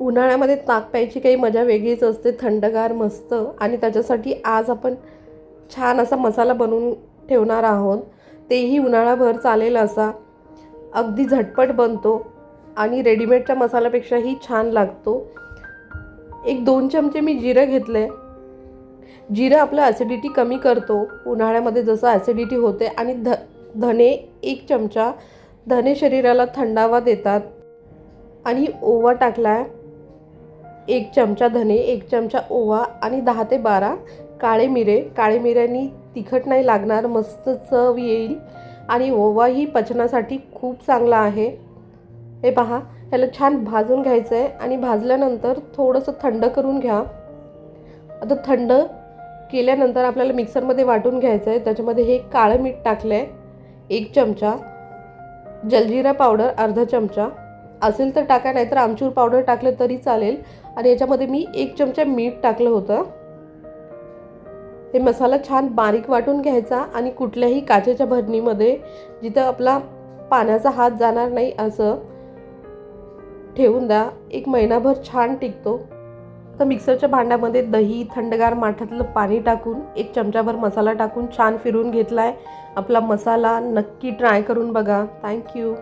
उन्हाळ्यामध्ये ताक प्यायची काही मजा वेगळीच असते थंडगार मस्त. आणि त्याच्यासाठी आज आपण छान असा मसाला बनवून ठेवणार आहोत. तेही उन्हाळाभर चालेल असा. अगदी झटपट बनतो आणि रेडीमेडच्या मसाल्यापेक्षाही छान लागतो. एक दोन चमचे मी जिरं घेतलं. आहे जिरं आपलं ॲसिडिटी कमी करतो. उन्हाळ्यामध्ये जसं ॲसिडिटी होते आणि ध धने एक चमचा. धने शरीराला थंडावा देतात. आणि ओवा टाकला आहे एक चमचा धने एक चमचा ओवा आणि दहा ते बारा काळे मिरे. काळे मिऱ्यांनी तिखट नाही लागणार मस्त चव येईल. आणि ओवाही पचनासाठी खूप चांगला आहे. हे पहा ह्याला छान भाजून घ्यायचं आहे आणि भाजल्यानंतर थोडंसं थंड करून घ्या. आता थंड केल्यानंतर आपल्याला मिक्सरमध्ये वाटून घ्यायचं आहे त्याच्यामध्ये हे काळं मीठ टाकलं आहे एक चमचा. जलजिरा पावडर अर्धा चमचा. असेल तर टाका नाहीतर आमचूर पावडर टाकलं तरी चालेल. आणि याच्यामध्ये मी एक चमचा मीठ टाकलं होतं. हे मसाला छान बारीक वाटून घ्यायचा आणि कुठल्याही काचेच्या भरणीमध्ये जिथं आपला पाण्याचा हात जाणार नाही असं ठेवून द्या. एक महिनाभर छान टिकतो. तर मिक्सरच्या भांड्यामध्ये दही थंडगार माठातलं पाणी टाकून एक चमचाभर मसाला टाकून छान फिरून घेतला आहे आपला मसाला नक्की ट्राय करून बघा. थँक्यू.